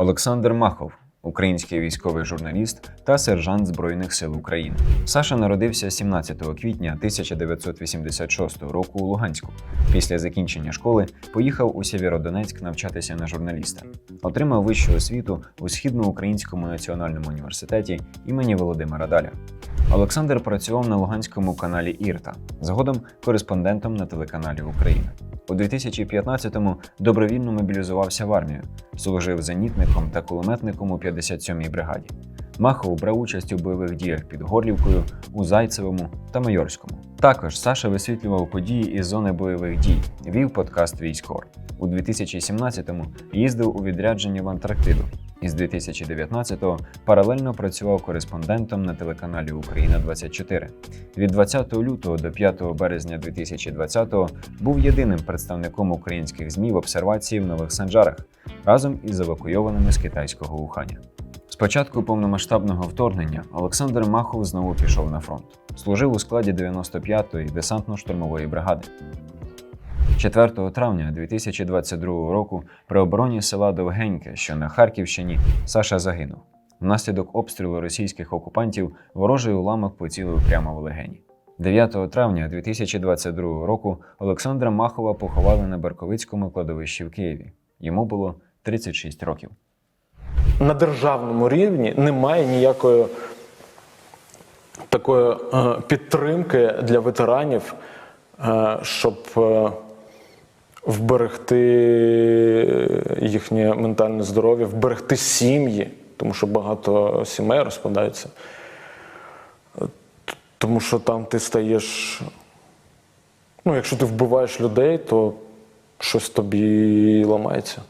Олександр Махов, український військовий журналіст та сержант Збройних сил України. Саша народився 17 квітня 1986 року у Луганську. Після закінчення школи поїхав у Сєвєродонецьк навчатися на журналіста. Отримав вищу освіту у Східноукраїнському національному університеті імені Володимира Даля. Олександр працював на Луганському каналі Ірта, згодом кореспондентом на телеканалі Україна. У 2015-му добровільно мобілізувався в армію, служив зенітником та кулеметником у 57-й бригаді. Махов брав участь у бойових діях під Горлівкою, у Зайцевому та Майорському. Також Саша висвітлював події із зони бойових дій, вів подкаст Військор. У 2017-му їздив у відрядження в Антарктиду. Із 2019-го паралельно працював кореспондентом на телеканалі Україна 24. Від 20 лютого до 5 березня 2020-го був єдиним представником українських ЗМІ в обсервації в Нових Санджарах разом із евакуйованими з китайського Уханя. З початку повномасштабного вторгнення Олександр Махов знову пішов на фронт. Служив у складі 95-ї десантно-штурмової бригади. 4 травня 2022 року при обороні села Довгеньке, що на Харківщині, Саша загинув. Внаслідок обстрілу російських окупантів ворожий уламок поцілив прямо в легені. 9 травня 2022 року Олександра Махова поховали на Берковицькому кладовищі в Києві. Йому було 36 років. на державному рівні немає ніякої такої е, підтримки для ветеранів, е, щоб е, вберегти їхнє ментальне здоров'я, вберегти сім'ї, тому що багато сімей розпадаються. Е, Тому що там ти стаєш. Ну, якщо ти вбиваєш людей, то щось тобі ламається.